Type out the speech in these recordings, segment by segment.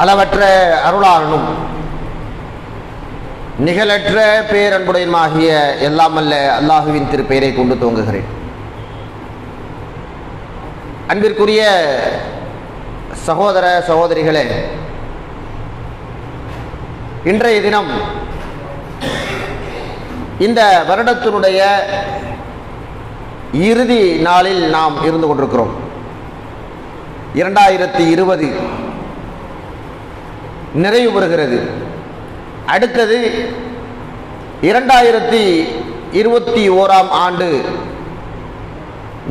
அளவற்ற அருளாளனும் நிகழற்ற பேரன்புடையமாகிய எல்லாம் அல்ல அல்லாஹுவின் திருப்பெயரை கொண்டு துவங்குகிறேன். அன்பிற்குரிய சகோதர சகோதரிகளே இன்றைய தினம் இந்த வருடத்தினுடைய இறுதி நாளில் நாம் இருந்து கொண்டிருக்கிறோம். இரண்டாயிரத்தி இருபது நிறைவு பெறுகிறது அடுத்தது இரண்டாயிரத்தி இருபத்தி ஓராம் ஆண்டு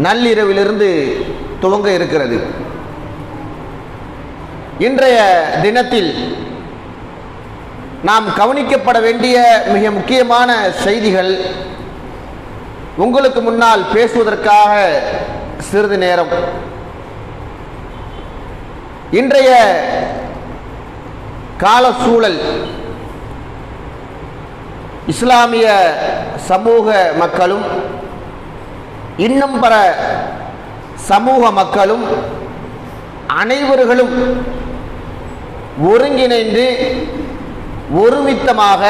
நள்ளிரவிலிருந்து துவங்க இருக்கிறது. இன்றைய தினத்தில் நாம் கவனிக்கப்பட வேண்டிய மிக முக்கியமான செய்திகள் உங்களுக்கு முன்னால் பேசுவதற்காக சிறிது நேரம். இன்றைய கால சூழல் இஸ்லாமிய சமூக மக்களும் இன்னும் பல சமூக மக்களும் அனைவர்களும் ஒருங்கிணைந்து ஒருமித்தமாக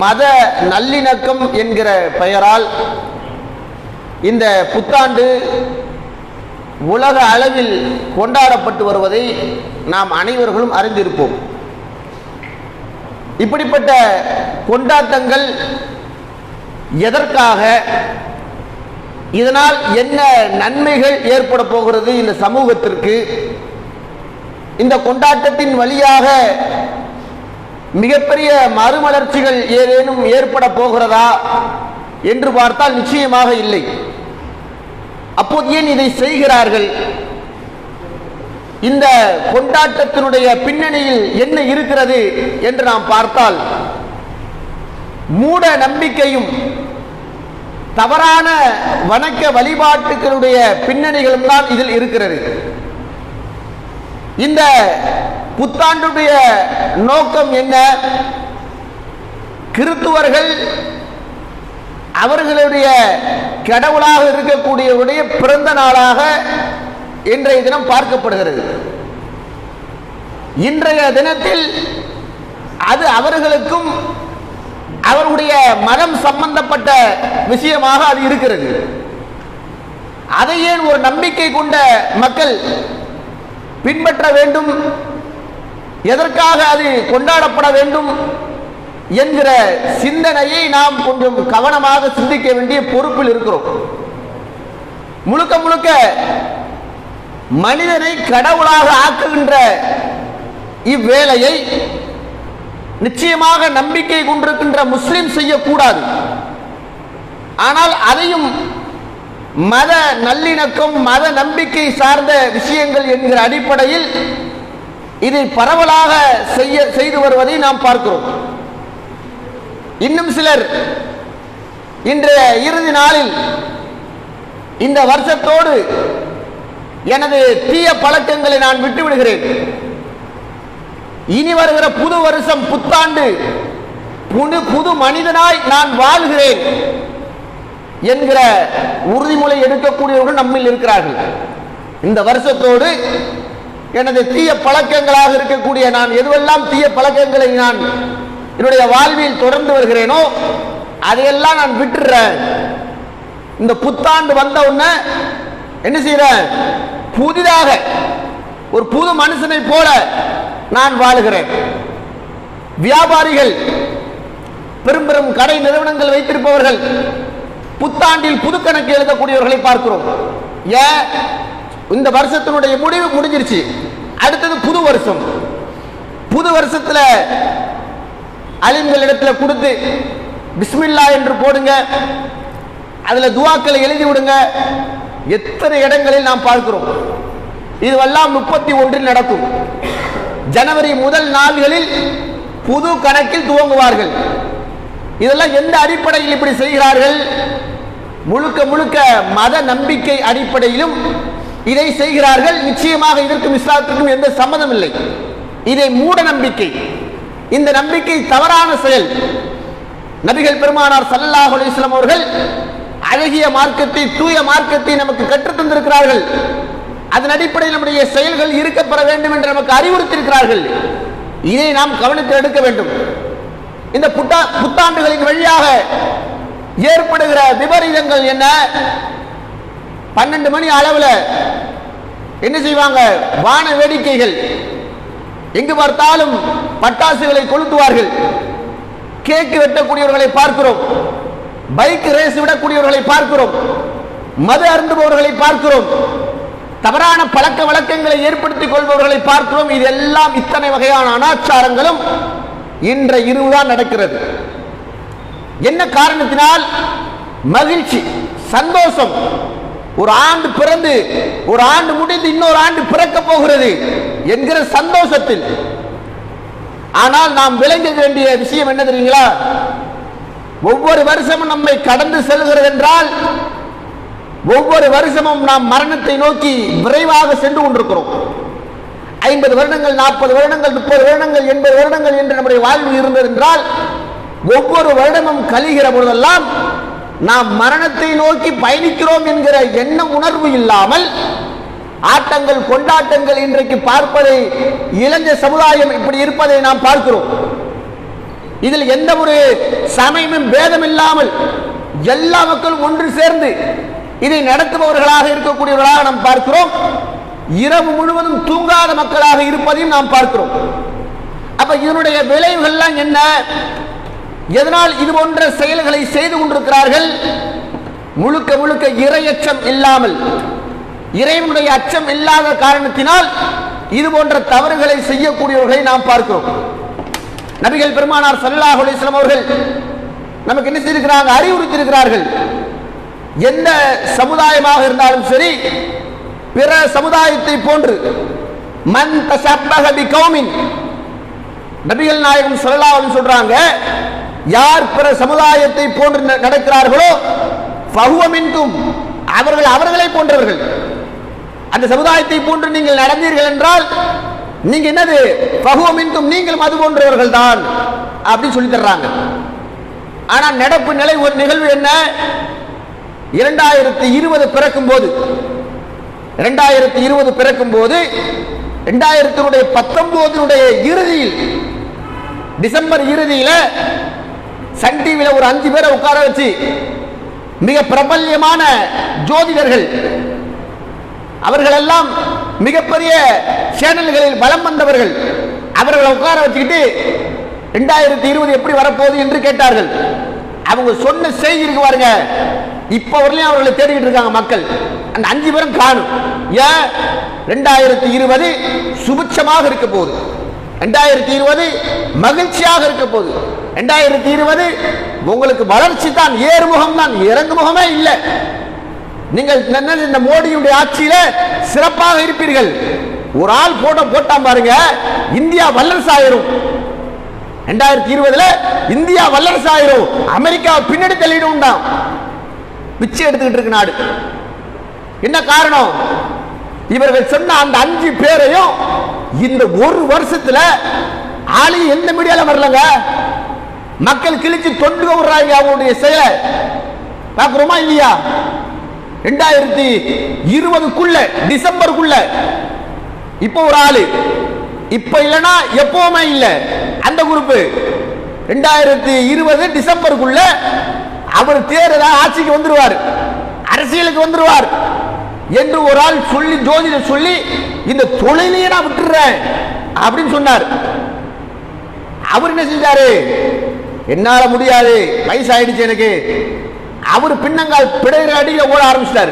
மத நல்லிணக்கம் என்கிற பெயரால் இந்த புத்தாண்டு உலக அளவில் கொண்டாடப்பட்டு வருவதை நாம் அனைவர்களும் அறிந்திருப்போம். இப்படிப்பட்ட கொண்டாட்டங்கள் எதற்காக? இதனால் என்ன நன்மைகள் ஏற்பட போகிறது இந்த சமூகத்திற்கு? இந்த கொண்டாட்டத்தின் வழியாக மிகப்பெரிய மறுமலர்ச்சிகள் ஏதேனும் ஏற்பட போகிறதா? என்று பார்த்தால் நிச்சயமாக இல்லை. அப்போது ஏன் இதை செய்கிறார்கள்? இந்த கொண்டாட்டத்தினுடைய பின்னணியில் என்ன இருக்கிறது என்று நாம் பார்த்தால் மூட நம்பிக்கையும் தவறான வணக்க வழிபாட்டுகளுடைய பின்னணிகளும் தான் இதில் இருக்கிறது. இந்த புத்தாண்டுடைய நோக்கம் என்ன? கிறித்துவர்கள் அவர்களுடைய கடவுளாக இருக்கக்கூடியவருடைய பிறந்த நாளாக இன்றைய தினம் பார்க்கப்படுகிறது. இன்றைய தினத்தில் அது அவர்களுக்கும் அவருடைய மதம் சம்பந்தப்பட்ட விஷயமாக அது இருக்கிறது. அதை ஏன் ஒரு நம்பிக்கை கொண்ட மக்கள் பின்பற்ற வேண்டும்? எதற்காக அது கொண்டாடப்பட வேண்டும்? என்கிற சிந்தனையை நாம் கொஞ்சம் கவனமாக சிந்திக்க வேண்டிய பொறுப்பில் இருக்கிறோம். முழுக்க முழுக்க மனிதனை கடவுளாக ஆக்குகின்ற இவ்வேலையை நிச்சயமாக நம்பிக்கை கொண்டிருக்கின்ற முஸ்லிம் செய்யக்கூடாது. ஆனால் அதையும் மத நல்லிணக்கம் மத நம்பிக்கை சார்ந்த விஷயங்கள் என்கிற அடிப்படையில் இதை பரவலாக செய்ய செய்து வருவதை நாம் பார்க்கிறோம். இன்னும் சிலர் இன்றைய இறுதி நாளில் இந்த வருஷத்தோடு எனது தீய பழக்கங்களை நான் விட்டு விடுகிறேன் இனி வருகிற புது வருஷம் புத்தாண்டு புது புது மனிதனாய் நான் வாழ்கிறேன் என்கிற உறுதிமொழி எடுக்கக்கூடியவர்கள் நம்மில் இருக்கிறார்கள். இந்த வருஷத்தோடு எனது தீய பழக்கங்களாக இருக்கக்கூடிய நான் எதுவெல்லாம் தீய பழக்கங்களை நான் என்னுடைய வாழ்வில் தொடர்ந்து வருகிறேனோ அதையெல்லாம் நான் விட்டுறேன். இந்த புத்தாண்டு வந்த உடனே என்ன செய்யறேன் புதிதாக ஒரு புது மனுஷனை போல நான் வாழுகிறேன். வியாபாரிகள் பெரும் பெரும் கடை நிறுவனங்கள் வைத்திருப்பவர்கள் புத்தாண்டில் புது கணக்கு எழுதக்கூடியவர்களை பார்க்கிறோம். ஏன்? இந்த வருஷத்தினுடைய முடிவு முடிஞ்சிருச்சு. அடுத்தது புது வருஷம். புது வருஷத்துல அலிம்கள் இடத்துல கொடுத்து பிஸ்மில்லா என்று போடுங்க. அதில் துவாக்களை எழுதி விடுங்க. எத்தனை இடங்களில் நாம் பார்க்கிறோம். இதுவெல்லாம் முப்பத்தி ஒன்றில் நடக்கும். ஜனவரி முதல் நாள்களில் புது கணக்கில் துவங்குவார்கள். இதெல்லாம் எந்த அடிப்படையில் இப்படி செய்கிறார்கள்? முழுக்க முழுக்க மத நம்பிக்கை அடிப்படையிலும் இதை செய்கிறார்கள். நிச்சயமாக இதற்கும் இஸ்லாத்திற்கும் எந்த சம்மதம் இல்லை இதை மூட நம்பிக்கை. இந்த நம்பிக்கை தவறான செயல். நபிகள் பெருமானார் சல்லாஹ் அலிஸ்லாம் அவர்கள் அழகிய மார்க்கத்தை தூய மார்க்கத்தை நமக்கு கற்றுத் தந்திருக்கிறார்கள். அதன் அடிப்படையில் நம்முடைய செயல்கள் இருக்கப்பெற வேண்டும் என்று நமக்கு அறிவுறுத்தியிருக்கிறார்கள். இதை நாம் கவனத்தில் எடுக்க வேண்டும். இந்த புத்தா புத்தாண்டுகளின் வழியாக ஏற்படுகிற விபரீதங்கள் என்ன? பன்னெண்டு மணி அளவில் என்ன செய்வாங்க? வான வேடிக்கைகள். எங்கு பார்த்தாலும் பட்டாசுகளை கொளுத்துவார்கள். கேக்கு வெட்டக்கூடியவர்களை பார்க்கிறோம். பைக் ரேஸ் விடக்கூடியவர்களை பார்க்கிறோம். மது அருந்துபவர்களை பார்க்கிறோம். தவறான பழக்க வழக்கங்களை ஏற்படுத்திக் கொள்பவர்களை பார்க்கிறோம். இதெல்லாம் இத்தனை வகையான அனாச்சாரங்களும் இன்ற இருவுதான் நடக்கிறது. என்ன காரணத்தினால் மகிழ்ச்சி சந்தோஷம் ஒரு ஆண்டு பிறந்து ஒரு ஆண்டு முடிந்து இன்னொரு ஆண்டு பிறக்க போகிறது என்கிற சந்தோஷத்தில். ஆனால் நாம் விளங்க வேண்டிய விஷயம் என்ன தெரியுங்களா? ஒவ்வொரு வருஷமும் நம்மை கடந்து செல்கிறது என்றால் ஒவ்வொரு வருஷமும் நாம் மரணத்தை நோக்கி விரைவாக சென்று கொண்டிருக்கிறோம். ஐம்பது வருடங்கள் நாற்பது வருடங்கள் முப்பது வருடங்கள் எண்பது வருடங்கள் என்று நம்முடைய வாழ்வு இருந்தது என்றால் ஒவ்வொரு வருடமும் கழிகிற பொழுதெல்லாம் நாம் மரணத்தை நோக்கி பயணிக்கிறோம் என்கிற எண்ண உணர்வு இல்லாமல் ஆட்டங்கள் கொண்டாட்டங்கள் இன்றைக்கு பார்ப்பதை இளைஞ சமுதாயம் இப்படி இருப்பதை நாம் பார்க்கிறோம். இதில் எந்த ஒரு சமயமும் பேதம் இல்லாமல் எல்லா மக்களும் ஒன்று சேர்ந்து இதை நடத்துபவர்களாக இருக்கக்கூடியவர்களாக நாம் பார்க்கிறோம். இரவு முழுவதும் தூங்காத மக்களாக இருப்பதையும் நாம் பார்க்கிறோம். அப்ப இதனுடைய விளைவுகள்லாம் என்ன? எதனால் இது போன்ற செயல்களை செய்து கொண்டிருக்கிறார்கள்? முழுக்க முழுக்க இரையச்சம் இல்லாமல் இறைவனுடைய அச்சம் இல்லாத காரணத்தினால் இது போன்ற தவறுகளை செய்யக்கூடியவர்களை நாம் பார்க்கிறோம். நபிகள் பெருமானார் சல்லாஹ் அலிஸ்லாம் அவர்கள் நமக்கு என்ன செய்திருக்கிறாங்க? அறிவுறுத்தியிருக்கிறார்கள். எந்த சமுதாயமாக இருந்தாலும் சரி பிற சமுதாயத்தை போன்று மன் தஷப்பஹ பிகௌமின் நபிகள் நாயகம் சொல்லலாம் சொல்றாங்க யார் பிற சமுதாயத்தை போன்று ந- நடக்கிறார்களோ ஃபஹுவ அவர்கள் அவர்களை போன்றவர்கள். அந்த சமுதாயத்தை போன்று நீங்கள் நடந்தீர்கள் என்றால் நீங்க என்னது? பகுவமின்கும் நீங்களும் அது போன்றவர்கள் தான் அப்படின்னு சொல்லி தர்றாங்க. ஆனா நடப்பு நிலை ஒரு நிகழ்வு என்ன? இரண்டாயிரத்தி இருபது பிறக்கும் போது. இரண்டாயிரத்தி இருபது பிறக்கும் போது இரண்டாயிரத்தினுடைய பத்தொன்பதினுடைய இறுதியில் டிசம்பர் இறுதியில் சன் டிவியில ஒரு அஞ்சு பேரை உட்கார வச்சு மிக பிரபல்யமான ஜோதிடர்கள். அவர்களெல்லாம் மிகப்பெரிய சேனல்களில் பலம் வந்தவர்கள். அவர்களை உட்கார வச்சுக்கிட்டு ரெண்டாயிரத்தி இருபது எப்படி வரப்போகுது என்று கேட்டார்கள். அவங்க சொன்ன செய்தி இருக்கு பாருங்க. இப்ப வரலையும் அவர்களை தேடிக்கிட்டு இருக்காங்க மக்கள். அந்த அஞ்சு பேரும் காணும். ஏன்? ரெண்டாயிரத்தி இருபது சுபிட்சமாக இருக்க போகுது. ரெண்டாயிரத்தி இருபது மகிழ்ச்சியாக இருக்க போகுது. ரெண்டாயிரத்தி இருபது உங்களுக்கு வளர்ச்சி தான் ஏறுமுகம் தான் இறங்கு முகமே இல்லை. நீங்கள் என்ன இந்த மோடியுடைய ஆட்சியில சிறப்பாக இருப்பீர்கள். ஒரு ஆள் போட்டோ போட்டான் பாருங்க இந்தியா வல்லரசு ஆயிரும். ரெண்டாயிரத்தி இருபதுல இந்தியா வல்லரசு ஆயிரும். அமெரிக்கா பின்னாடி தள்ளிடும் தான். பிச்சை எடுத்துக்கிட்டு இருக்கு நாடு. என்ன காரணம்? இவர்கள் சொன்ன அந்த அஞ்சு பேரையும் இந்த ஒரு வருஷத்துல ஆளி எந்த மீடியால வரலங்க? மக்கள் கிழிச்சு தொண்டு விடுறாங்க அவங்களுடைய செயலை பார்க்குறோமா இல்லையா? ரெண்டாயிரத்தி இருபதுக்குள்ள டிசம்பருக்குள்ள. இப்போ ஒரு ஆளு. இப்ப இல்லைன்னா எப்பவுமே இல்லை. அந்த குரூப் ரெண்டாயிரத்தி இருபது டிசம்பருக்குள்ள அவர் தேர்தல ஆட்சிக்கு வந்துருவார். அரசியலுக்கு வந்துருவார். என்று ஒரு ஆள் சொல்லி ஜோதிட சொல்லி இந்த தொழிலையே நான் விட்டுறேன் அப்படின்னு சொன்னார். அவர் என்ன செஞ்சாரு? என்னால முடியாது. வயசாயிடுச்சு எனக்கு. அவர் பின்னங்கால் பிடையிற அடியில் ஓட ஆரம்பிச்சிட்டாரு.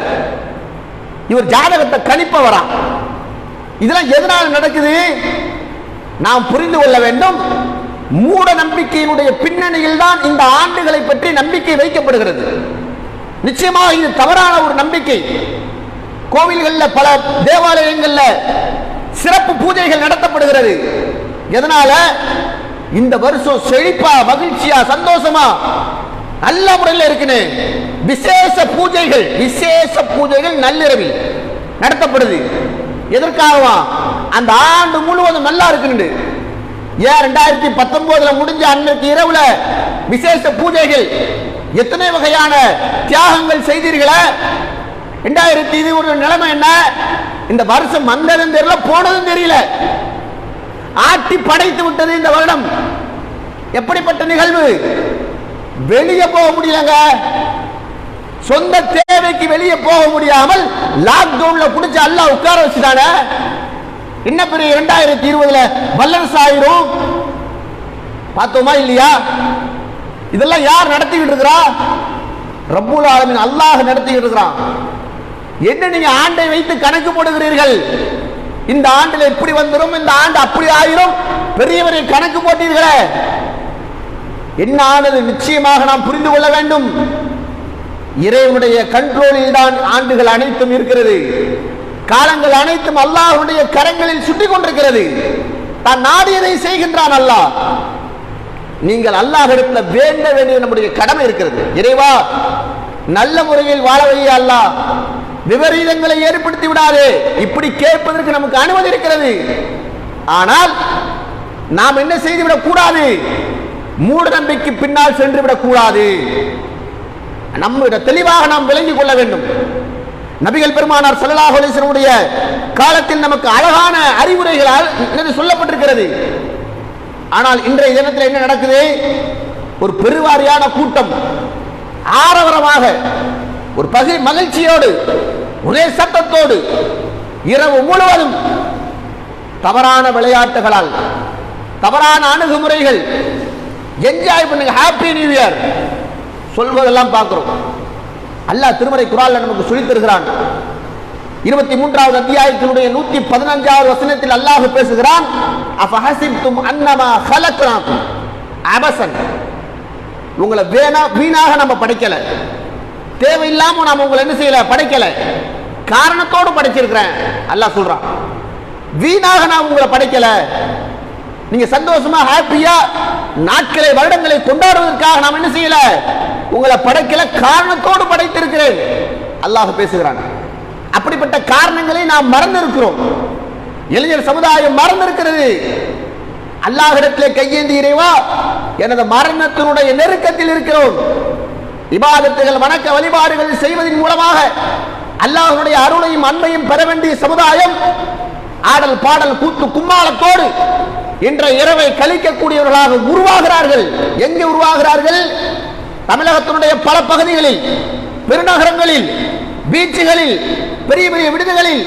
இவர் ஜாதகத்தை கணிப்ப வரா இதெல்லாம் எதனால் நடக்குது? நாம் புரிந்து கொள்ள வேண்டும். மூட நம்பிக்கையினுடைய பின்னணியில் தான் இந்த ஆண்டுகளை பற்றி நம்பிக்கை வைக்கப்படுகிறது. நிச்சயமாக இது தவறான ஒரு நம்பிக்கை. கோவில்களில் பல தேவாலயங்களில் சிறப்பு பூஜைகள் நடத்தப்படுகிறது. எதனால? இந்த வருஷம் செழிப்பா மகிழ்ச்சியா சந்தோஷமா நல்ல முறையில் இருக்குன்னு விசேஷ பூஜைகள் விசேஷ பூஜைகள் நள்ளிரவில் நடத்தப்படுது. எதற்காகவா? அந்த ஆண்டு முழுவதும் நல்லா இருக்குன்னு. ஏன் ரெண்டாயிரத்தி பத்தொன்பதுல முடிஞ்ச அன்னைக்கு இரவுல விசேஷ பூஜைகள் எத்தனை வகையான தியாகங்கள் செய்தீர்கள? ரெண்டாயிரத்தி இது ஒரு நிலைமை என்ன? இந்த வருஷம் வந்ததும் தெரியல போனதும் தெரியல. ஆட்டி படைத்து விட்டது இந்த வருடம். எப்படிப்பட்ட நிகழ்வு? வெளியே போக முடியலங்க. சொந்த தேவைக்கு வெளியே போக முடியாமல் லாக்டவுன்ல குடிச்சு அல்லாஹ் உட்கார வச்சுட்டான. என்ன பெரிய இரண்டாயிரத்தி இருபதுல? வல்லரசு ஆயிரும். பார்த்தோமா இல்லையா? இதெல்லாம் யார் நடத்திக்கிட்டு இருக்கிறா? ரப்புல் ஆலமின் அல்லாஹ் நடத்திக்கிட்டு இருக்கிறான். என்ன நீங்க ஆண்டை வைத்து கணக்கு போடுகிறீர்கள்? இந்த ஆண்டில் இப்படி வந்துடும் இந்த ஆண்டு அப்படி ஆயிரும். பெரியவரை கணக்கு போட்டீர்களே. என்ன ஆனது நிச்சயமாக நாம் புரிந்து கொள்ள வேண்டும். இறைவனுடைய கண்ட்ரோலில் தான் ஆண்டுகள் அனைத்தும் இருக்கிறது. காலங்கள் அனைத்தும் அல்லாஹுடைய கரங்களில் சுட்டி கொண்டிருக்கிறது. தான் நாடியதை செய்கின்றான் அல்லாஹ்? நீங்கள் அல்லாஹ்விடத்துல வேண்ட வேண்டிய நம்முடைய கடமை இருக்கிறது. இறைவா நல்ல முறையில் வாழ வழியே அல்லாஹ். விபரீதங்களை ஏற்படுத்தி விடாது. இப்படி கேட்பதற்கு நமக்கு அனுமதி இருக்கிறது. ஆனால் நாம் என்ன செய்துவிடக் கூடாது? மூட நம்பிக்கை பின்னால் சென்று விடக் கூடாது தெளிவாக நாம் விளங்கிக் கொள்ள வேண்டும். நபிகள் பெருமானார் ஸல்லல்லாஹு அலைஹி காலத்தில் நமக்கு அழகான அறிவுரைகளால் சொல்லப்பட்டிருக்கிறது. ஆனால் இன்றைய தினத்தில் என்ன நடக்குது? ஒரு பெருவாரியான கூட்டம். ஆரவரமாக ஒரு பகி மகிழ்ச்சியோடு ஒரே சத்தத்தோடு இரவு முழுவதும் தவறான விளையாட்டுகளால் தவறான அணுகுமுறைகள் என்ஜாய் பண்ணுங்க ஹாப்பி நியூ இயர் சொல்வதெல்லாம் பார்க்கிறோம். அல்லாஹ் திருமறை குரால் நமக்கு சொல்லித் தருகிறான். இருபத்தி மூன்றாவது அத்தியாயத்தினுடைய நூத்தி பதினஞ்சாவது வசனத்தில் அல்லாஹ் பேசுகிறான் அபசன். உங்களை வேணா வீணாக நம்ம படைக்கல. தேவையில்லாம நாம் உங்களை என்ன செய்யல? படைக்கல. காரணத்தோடு படைச்சிருக்கிறேன். அல்லாஹ் சொல்றான். வீணாக நான் உங்களை படைக்கல. நீங்க சந்தோஷமா ஹாப்பியா நாட்களை வருடங்களை கொண்டாடுவதற்காக நாம் என்ன செய்யல? உங்களை படைக்கல காரணத்தோடு படைத்திருக்கிறேன். அல்லாஹ் பேசுகிறான். அப்படிப்பட்ட காரணங்களை நாம் மறந்திருக்கிறோம். இளைஞர் சமுதாயம் மறந்திருக்கிறது. அல்லாஹிடத்திலே கையேந்தி இறைவா எனது மரணத்தினுடைய நெருக்கத்தில் இருக்கிறோம். இபாதத்துகள் வணக்க வழிபாடுகள் செய்வதன் மூலமாக அல்லாஹனுடைய அருளையும் அன்பையும் பெற வேண்டிய சமுதாயம் ஆடல் பாடல் கூத்து கும்மாளத்தோடு இன்றைய இரவை கழிக்கக்கூடியவர்களாக உருவாகிறார்கள். எங்கே உருவாகிறார்கள்? தமிழகத்தினுடைய பல பகுதிகளில் பெருநகரங்களில் பீச்சுகளில் பெரிய பெரிய விடுதிகளில்.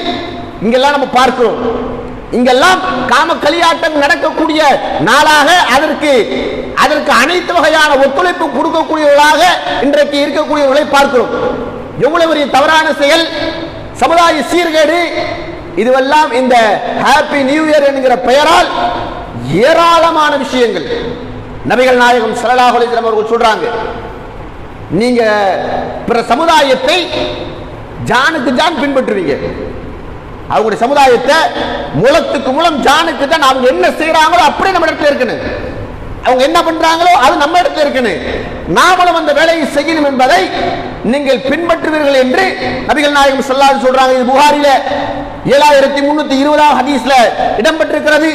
இங்கெல்லாம் நம்ம பார்க்கிறோம். இங்கெல்லாம் காம களியாட்டம் நடக்கக்கூடிய நாளாக அதற்கு அதற்கு அனைத்து வகையான ஒத்துழைப்பு கொடுக்கக்கூடியவர்களாக இன்றைக்கு இருக்கக்கூடியவர்களை பார்க்கிறோம். எவ்வளவு பெரிய தவறான செயல்? சமுதாய சீர்கேடு? இதுவெல்லாம் இந்த ஹாப்பி நியூ இயர் என்கிற பெயரால் ஏராளமான விஷயங்கள். நபிகள் நாயகம் ஸல்லல்லாஹு அலைஹி அவர்கள் சொல்றாங்க. நீங்க பிற சமுதாயத்தை ஜானுக்கு ஜான் பின்பற்றுவீங்க. அவங்களுடைய சமுதாயத்தை முளத்துக்கு முளம் ஜானுக்கு தான் அவங்க என்ன செய்யறாங்களோ அப்படியே நம்ம இடத்துல இருக்கணும். அவங்க என்ன பண்றாங்களோ அது நம்ம இடத்துல இருக்கணும். நாமளும் அந்த வேலையை செய்யணும் என்பதை நீங்கள் பின்பற்றுவீர்கள் என்று நபிகள் நாயகம் சொல்லாது சொல்றாங்க. இது புகாரில ஏழாயிரத்தி முன்னூத்தி இருபதாம் ஹதீஸ்ல இடம்பெற்றிருக்கிறது.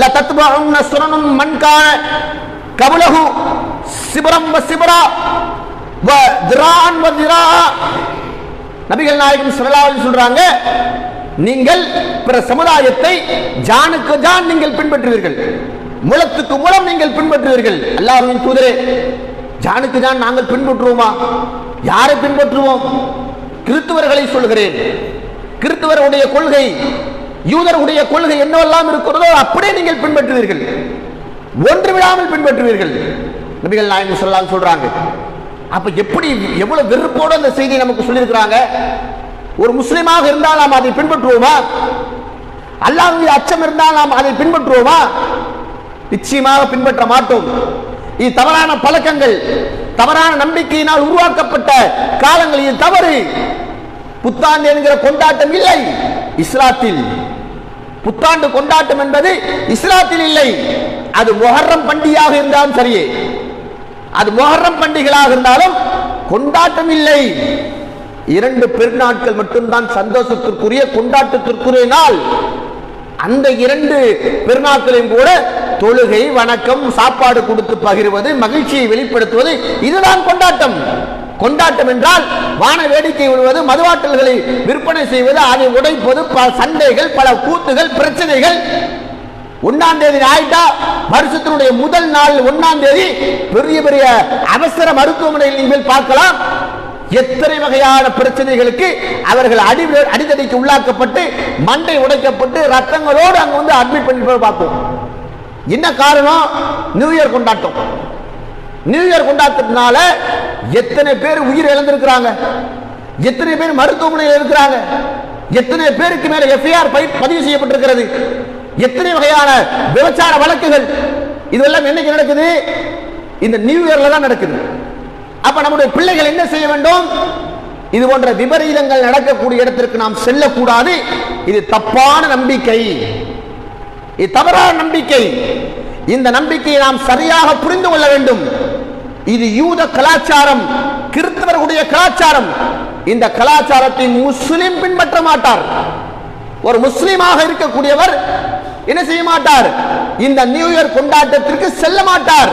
ல தத்துவம் சுரணும் மண்கான கபுலகு சிபரம் சிபுரா சிபரா வ திரான் வ திரா நபிகள் நாயகம் ஸல்லல்லாஹு சொல்றாங்க நீங்கள் பிற சமுதாயத்தை ஜானுக்கு ஜான் நீங்கள் பின்பற்றுவீர்கள். மூலத்துக்கு மூலம் நீங்கள் பின்பற்றுவீர்கள். அல்லாஹ்வின் தூதரே ஜானுக்கு ஜான் நாங்கள் பின்பற்றுவோமா? யாரை பின்பற்றுவோம்? கிறிஸ்துவர்களை சொல்கிறேன். கிறிஸ்துவருடைய கொள்கை யூதருடைய கொள்கை என்னவெல்லாம் இருக்கிறதோ அப்படியே நீங்கள் பின்பற்றுவீர்கள். ஒன்று விடாமல் பின்பற்றுவீர்கள். நபிகள் நாயகம் சொல்லலாம் சொல்றாங்க. அப்ப எப்படி எவ்வளவு வெறுப்போடு அந்த செய்தியை நமக்கு சொல்லியிருக்கிறாங்க? ஒரு முஸ்லீமாக இருந்தால் நாம் அதை பின்பற்றுவோமா? அல்லாஹ் அச்சம் இருந்தால் நாம் அதை பின்பற்றுவோமா? நிச்சயமாக பின்பற்ற மாட்டோம். இது தவறான பழக்கங்கள். தவறான நம்பிக்கையினால் உருவாக்கப்பட்ட காலங்கள். இது தவறு. புத்தாண்டு என்கிற கொண்டாட்டம் இல்லை. இஸ்லாத்தில் புத்தாண்டு கொண்டாட்டம் என்பது இஸ்லாத்தில் இல்லை. அது மொஹர்ரம் பண்டிகையாக இருந்தாலும் சரியே அது மொஹர்ரம் பண்டிகைகளாக இருந்தாலும் கொண்டாட்டம் இல்லை. இரண்டு பெருநாட்கள் மட்டும்தான் சந்தோஷத்திற்குரிய கொண்டாட்டத்திற்குரிய நாள். அந்த இரண்டு பெருநாட்களையும் கூட தொழுகை வணக்கம் சாப்பாடு கொடுத்து பகிர்வது மகிழ்ச்சியை வெளிப்படுத்துவது இதுதான் கொண்டாட்டம். கொண்டாட்டம் என்றால் வான வேடிக்கை விடுவது மதுவாட்டல்களை விற்பனை செய்வது அதை உடைப்பது பல சண்டைகள் பல கூத்துகள் பிரச்சனைகள். ஒன்னாம் தேதி ஆயிட்டா வருஷத்தினுடைய முதல் நாள் ஒன்னாம் தேதி பெரிய பெரிய அவசர மருத்துவமனையில் நீங்கள் பார்க்கலாம். எத்தனை வகையான பிரச்சனைகளுக்கு அவர்கள் அடி அடிதடிக்கு உள்ளாக்கப்பட்டு மண்டை உடைக்கப்பட்டு ரத்தங்களோடு அங்கே வந்து அட்மிட் பண்ணி பார்ப்போம். என்ன காரணம்? நியூ இயர் கொண்டாட்டம். நியூ இயர் கொண்டாட்டத்தினால எத்தனை பேர் உயிர் இழந்திருக்கிறாங்க? எத்தனை பேர் மருத்துவமனையில் இருக்கிறாங்க? எத்தனை பேருக்கு மேல எஃப்ஐஆர் பதிவு செய்யப்பட்டிருக்கிறது? எத்தனை வகையான விபச்சார வழக்குகள்? இதெல்லாம் என்னைக்கு நடக்குது? இந்த நியூ இயர்ல தான் நடக்குது. அப்ப நம்முடைய பிள்ளைகள் என்ன செய்ய வேண்டும்? இது போன்ற விபரீதங்கள் நடக்கக்கூடிய இடத்திற்கு நாம் செல்லக்கூடாது. இது தப்பான நம்பிக்கை. இது தவறான நம்பிக்கை. இந்த நம்பிக்கையை நாம் சரியாக புரிந்து கொள்ள வேண்டும். இது யூத கலாச்சாரம் கிறிஸ்தவர்களுடைய கலாச்சாரம். இந்த கலாச்சாரத்தை முஸ்லிம் பின்பற்ற மாட்டார். ஒரு முஸ்லீமாக இருக்கக்கூடியவர் என்ன செய்ய மாட்டார்? இந்த நியூ இயர் கொண்டாட்டத்திற்கு செல்ல மாட்டார்.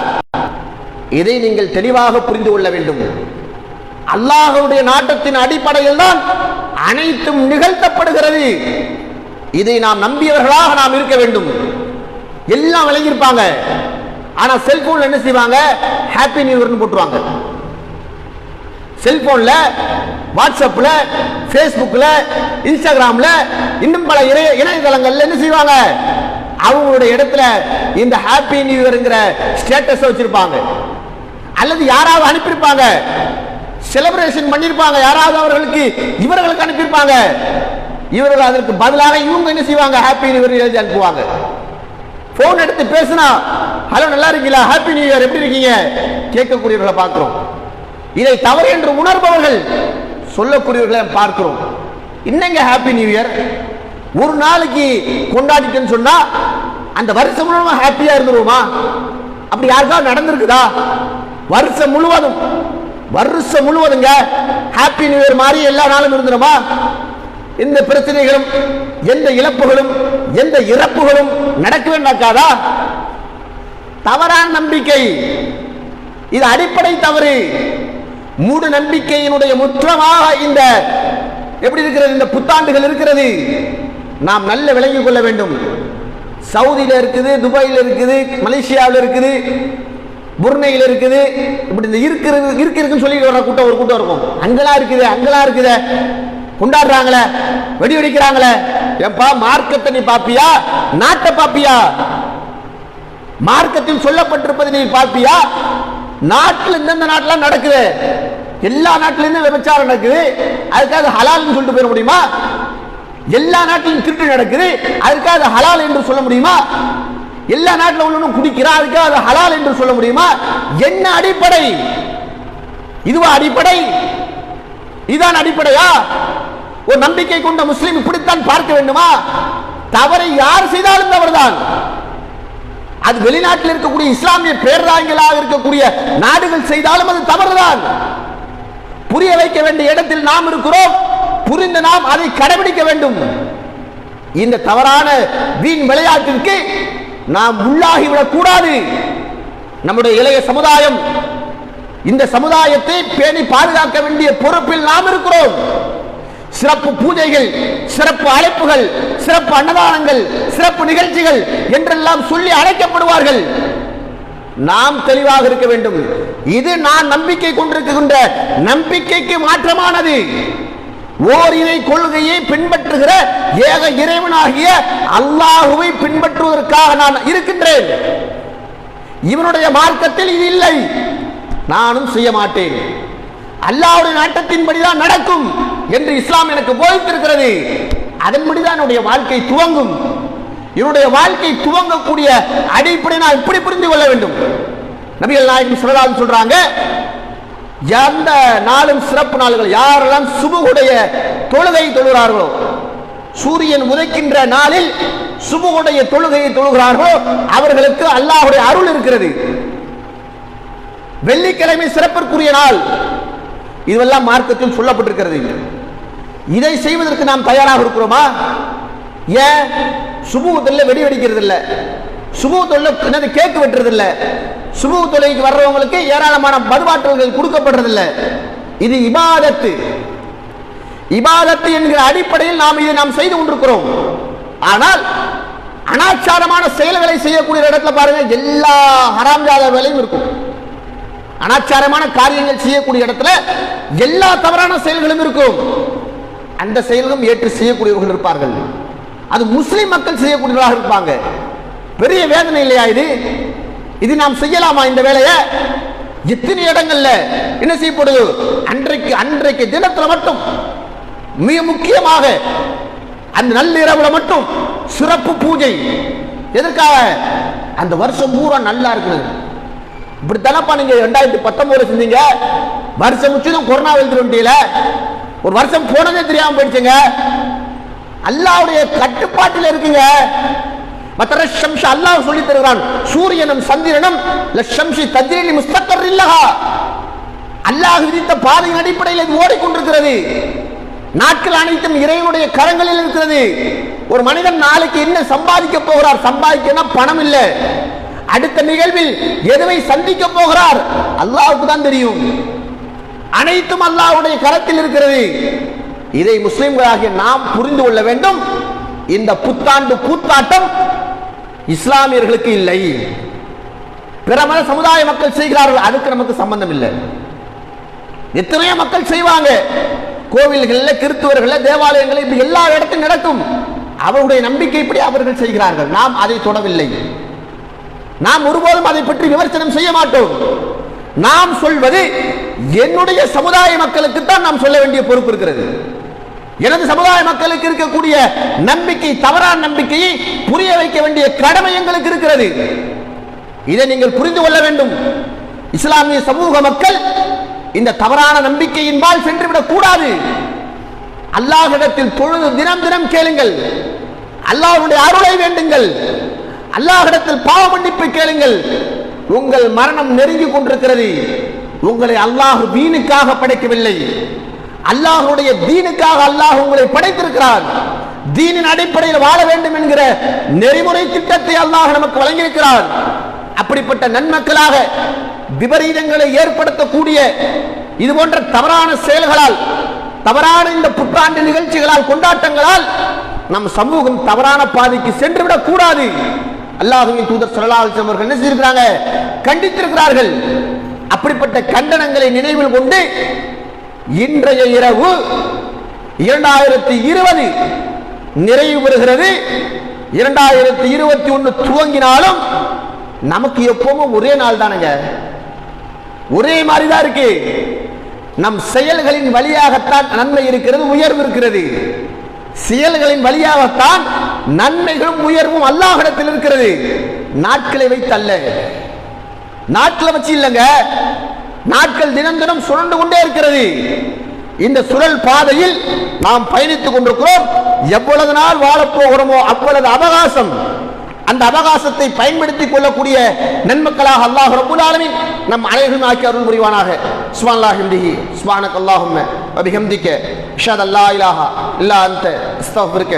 இதை நீங்கள் தெளிவாக புரிந்து கொள்ள வேண்டும். அல்லாஹருடைய நாட்டத்தின் அடிப்படையில் தான் அனைத்தும் நிகழ்த்தப்படுகிறது. இதை நாம் நம்பியவர்களாக நாம் இருக்க வேண்டும். எல்லாம் விளங்கியிருப்பாங்க. ஆனா செல்போன்ல என்ன செய்வாங்க? ஹாப்பி நியூ இயர்னு போட்டுருவாங்க. செல்போன்ல வாட்ஸ்அப்ல ஃபேஸ்புக்ல இன்ஸ்டாகிராம்ல இன்னும் பல இணைய இணையதளங்கள்ல என்ன செய்வாங்க? அவங்களுடைய இடத்துல இந்த ஹாப்பி நியூ இயர்ங்கிற ஸ்டேட்டஸ் வச்சிருப்பாங்க. அல்லது யாராவது அனுப்பியிருப்பாங்க. செலிப்ரேஷன் பண்ணியிருப்பாங்க. யாராவது அவர்களுக்கு இவர்களுக்கு அனுப்பியிருப்பாங்க. இவர்கள் அதற்கு பதிலாக இவங்க என்ன செய்வாங்க? ஹாப்பி நியூ இயர் எழுதி அனுப்புவாங்க. போன் எடுத்து பேசினா ஹலோ நல்லா இருக்கீங்களா? ஹாப்பி நியூ இயர் எப்படி இருக்கீங்க? கேட்கக்கூடியவர்களை பார்க்கிறோம். இதை தவறு என்று உணர்பவர்கள் சொல்லக்கூடியவர்களை பார்க்கிறோம். என்னங்க ஹாப்பி நியூ இயர் ஒரு நாளைக்கு கொண்டாடிட்டேன்னு சொன்னா அந்த வருஷம் முழுவதும் ஹாப்பியா இருந்துருவோமா? அப்படி யாருக்காவது நடந்திருக்குதா? வருஷம் முழுவதும் வருஷம் முழுவதுங்க ஹாப்பி நியூ இயர் மாதிரி எல்லா நாளும் இருந்துருமா? இந்த பிரச்சனைகளும் எந்த இழப்புகளும் எந்த இறப்புகளும் நடக்கவே நடக்காதா தவறான நம்பிக்கை. இது அடிப்படை தவறு. மூடு நம்பிக்கையினுடைய முற்றமாக இந்த எப்படி இருக்கிறது? இந்த புத்தாண்டுகள் இருக்கிறது. நாம் நல்ல விளங்கிக் கொள்ள வேண்டும். சவுதியில் இருக்குது துபாயில் இருக்குது மலேசியாவில் இருக்குது புர்னையில் இருக்குது. இப்படி இந்த இருக்கிறது இருக்கு இருக்குன்னு சொல்லிட்டு வர கூட்டம் ஒரு கூட்டம் இருக்கும். அங்கெல்லாம் இருக்குது அங்கெல்லாம் இருக்குது. கொண்டாடுறாங்களே வெடி வெடிக்கிறாங்களே ஏப்பா மார்க்கத்தை நீ பாப்பியா? நாட்டை பாப்பியா? மார்க்கத்தில் சொல்லப்பட்டிருப்பதை நீ பாப்பியா? நாட்டில் இந்தந்த நாட்டில் நடக்குது. எல்லா நாட்டிலும் விபச்சாரம் நடக்குது. அதுக்காக ஹலால்னு சொல்லிட்டு போயிட முடியுமா? எல்லா நாட்டிலும் திருட்டு நடக்குது. அதுக்காக அது ஹலால் என்று சொல்ல முடியுமா? எல்லா நாட்டில் உள்ளவனும் குடிக்கிறா அதுக்காக அது ஹலால் என்று சொல்ல முடியுமா? என்ன அடிப்படை? இதுவா அடிப்படை? இதான் அடிப்படையா? ஒரு நம்பிக்கை கொண்ட முஸ்லீம் இப்படித்தான் பார்க்க வேண்டுமா? தவறை யார் செய்தாலும் தவறுதான். அது வெளிநாட்டில் இருக்கக்கூடிய இஸ்லாமிய பேரதாங்களாக இருக்கக்கூடிய நாடுகள் செய்தாலும் அது தவறுதான். புரிய வைக்க வேண்டிய இடத்தில் நாம் இருக்கிறோம். புரிந்து நாம் அதை கடைபிடிக்க வேண்டும். இந்த தவறான வீண் விளையாட்டிற்கு நாம் உள்ளாகிவிடக் கூடாது. நம்முடைய இளைய சமுதாயம் இந்த சமுதாயத்தை பேணி பாதுகாக்க வேண்டிய பொறுப்பில் நாம் இருக்கிறோம். சிறப்பு பூஜைகள் சிறப்பு அழைப்புகள் சிறப்பு அன்னதானங்கள் சிறப்பு நிகழ்ச்சிகள் என்றெல்லாம் சொல்லி அழைக்கப்படுவார்கள். நாம் தெளிவாக இருக்க வேண்டும். இது நான் நம்பிக்கை கொண்டிருக்கின்ற நம்பிக்கைக்கு மாற்றமானது. ஓர் இணை கொள்கையை பின்பற்றுகிற ஏக இறைவனாகிய அல்லாஹுவை பின்பற்றுவதற்காக நான் இருக்கின்றேன். இவனுடைய மார்க்கத்தில் இது இல்லை. நானும் செய்ய மாட்டேன். அல்லாவுடைய நாட்டத்தின்படிதான் நடக்கும் என்று இஸ்லாம் எனக்கு போதித்திருக்கிறது. அதன்படிதான் என்னுடைய வாழ்க்கை துவங்கும். என்னுடைய வாழ்க்கை துவங்கக்கூடிய அடிப்படை நான் இப்படி புரிந்து கொள்ள வேண்டும். நபிகள் நாயகம் சொல்லலாம் சொல்றாங்க எந்த நாளும் சிறப்பு நாள்கள் யாரெல்லாம் சுபுகுடைய தொழுகை தொழுகிறார்களோ சூரியன் உதைக்கின்ற நாளில் சுபுகுடைய தொழுகையை தொழுகிறார்களோ அவர்களுக்கு அல்லாஹுடைய அருள் இருக்கிறது. வெள்ளிக்கிழமை சிறப்பிற்குரிய நாள். இதுவெல்லாம் மார்க்கத்தில் சொல்லப்பட்டிருக்கிறது இதை செய்வதற்கு நாம் தயாராக இருக்கிறோமா? ஏன்? சுபூகத்தில் வெடி வெடிக்கிறது இல்லை சுபூகத்தில் என்னது கேக்கு வெட்டுறது இல்லை சுபூக தொலைக்கு வர்றவங்களுக்கு ஏராளமான மதுபாட்டல்கள் கொடுக்கப்படுறது இல்லை இது இபாதத்து. இபாதத்து என்கிற அடிப்படையில் நாம் இதை நாம் செய்து கொண்டிருக்கிறோம். ஆனால் அனாச்சாரமான செயல்களை செய்யக்கூடிய இடத்துல பாருங்க எல்லா ஹராம்ஜாத வேலையும் இருக்கும். அனாச்சாரமான காரியங்கள் செய்யக்கூடிய இடத்துல எல்லா தவறான செயல்களும் இருக்கும். அந்த செயல்களும் ஏற்று செய்யக்கூடியவர்கள் இருப்பார்கள். அது முஸ்லிம் மக்கள் செய்யக்கூடியவர்களாக இருப்பாங்க. பெரிய வேதனை இல்லையா இது? இது நாம் செய்யலாமா இந்த வேலையை? எத்தனை இடங்கள்ல என்ன செய்யப்படுது? அன்றைக்கு அன்றைக்கு தினத்துல மட்டும் மிக முக்கியமாக அந்த நள்ளிரவுல மட்டும் சிறப்பு பூஜை. எதற்காக? அந்த வருஷம் பூரா நல்லா இருக்குது இப்படி தானப்பா நீங்க ரெண்டாயிரத்தி பத்தொன்பதுல செஞ்சீங்க? வருஷம் முச்சதும் கொரோனா வந்துருண்டியில ஒரு வருஷம் போனதே தெரியாம போயிடுச்சுங்க. அல்லாவுடைய கட்டுப்பாட்டில் இருக்குங்க. மத்தர அல்லாஹ் சொல்லி தருகிறான் சூரியனும் சந்திரனும் லஷம்ஷி தஜ்ரிலி முஸ்தக்கர் இல்லஹா. அல்லாஹ் விதித்த பாதையின் அடிப்படையில் இது ஓடிக்கொண்டிருக்கிறது. நாட்கள் அனைத்தும் இறைவனுடைய கரங்களில் இருக்கிறது. ஒரு மனிதன் நாளைக்கு என்ன சம்பாதிக்க போகிறார்? சம்பாதிக்கணும் பணம் இல்லை. அடுத்த நிகழ்வில் எதுவை சந்திக்க போகிறார்? அல்லாவுக்கு தான் தெரியும். அனைத்தும் அல்லாஹ்வுடைய கரத்தில் இருக்கிறது. இதை முஸ்லிம்களாகிய நாம் புரிந்து கொள்ள வேண்டும். இந்த புத்தாண்டு கூத்தாட்டம் இஸ்லாமியர்களுக்கு இல்லை. பிற மத சமுதாய மக்கள் செய்கிறார்கள். அதுக்கு நமக்கு சம்பந்தம் இல்லை. எத்தனையோ மக்கள் செய்வாங்க. கோவில்கள்ல கிறிஸ்துவர்கள தேவாலயங்கள் இப்படி எல்லா இடத்திலும் நடக்கும். அவருடைய நம்பிக்கை இப்படி அவர்கள் செய்கிறார்கள். நாம் அதை தொடவில்லை. நாம் ஒருபோதும் அதை பற்றி விமர்சனம் செய்ய மாட்டோம். நாம் சொல்வது என்னுடைய சமுதாய மக்களுக்கு தான் நாம் சொல்ல வேண்டிய பொறுப்பு இருக்கிறது. எனது சமுதாய மக்களுக்கு இருக்கக்கூடிய நம்பிக்கை தவறான நம்பிக்கையை புரிய வைக்க வேண்டிய கடமை எங்களுக்கு இருக்கிறது. இதை நீங்கள் புரிந்து கொள்ள வேண்டும். இஸ்லாமிய சமூக மக்கள் இந்த தவறான நம்பிக்கையின்பால் சென்றுவிடக் கூடாது. அல்லாஹிடத்தில் தொழுது தினம் தினம் கேளுங்கள். அல்லாஹ்வுடைய அருளை வேண்டுங்கள். அல்லாஹிடத்தில் பாவ மன்னிப்பு கேளுங்கள். உங்கள் மரணம் நெருங்கி கொண்டிருக்கிறது. உங்களை அல்லாஹ் வீணுக்காக படைக்கவில்லை. அல்லாஹுடைய தீனுக்காக அல்லாஹ் உங்களை படைத்திருக்கிறார். தீனின் அடிப்படையில் வாழ வேண்டும் என்கிற நெறிமுறை திட்டத்தை அல்லாஹ் நமக்கு வழங்கியிருக்கிறார். அப்படிப்பட்ட நன்மக்களாக விபரீதங்களை ஏற்படுத்தக்கூடிய இது போன்ற தவறான செயல்களால் தவறான இந்த புத்தாண்டு நிகழ்ச்சிகளால் கொண்டாட்டங்களால் நம் சமூகம் தவறான பாதைக்கு சென்றுவிடக் கூடாது. அல்லாஹுவின் தூதர் ஸல்லல்லாஹு அலைஹி அவர்கள் என்ன செய்திருக்கிறாங்க? கண்டித்திருக்கிறார்கள். அப்படிப்பட்ட கண்டனங்களை நினைவில் கொண்டு இன்றைய இரவு இரண்டாயிரத்தி இருபது நிறைவு பெறுகிறது. இரண்டாயிரத்தி இருபத்தி ஒன்று துவங்கினாலும் நமக்கு எப்பவும் ஒரே நாள் தானுங்க. ஒரே மாதிரி தான் இருக்கு. நம் செயல்களின் வழியாகத்தான் நன்மை இருக்கிறது உயர்வு இருக்கிறது. செயல்களின் வழியாகத்தான் நன்மைகளும் உயர்வும் அல்லாஹிடத்தில் இருக்கிறது. நாட்களை வைத்து அல்ல. நாட்களை வச்சு இல்லைங்க. நாட்கள் தினம் தினம் சுழண்டு கொண்டே இருக்கிறது. இந்த சுழல் பாதையில் நாம் பயணித்துக் கொண்டிருக்கிறோம். எவ்வளவு நாள் வாழப் போகிறோமோ அவ்வளவு அவகாசம். அந்த அவகாசத்தை பயன்படுத்திக் கொள்ளக்கூடிய நன்மக்களாக அல்லாஹ் ரபுல் ஆலமீன் நம் அனைவரும் ஆக்கி அருள் புரிவானாக. சுப்ஹானல்லாஹி ஹம்திஹி சுப்ஹானக அல்லாஹும்ம வபிஹம்திக அஷ்ஹது அல்லா இலாஹா இல்லா அந்த அஸ்தக்ஃபிருக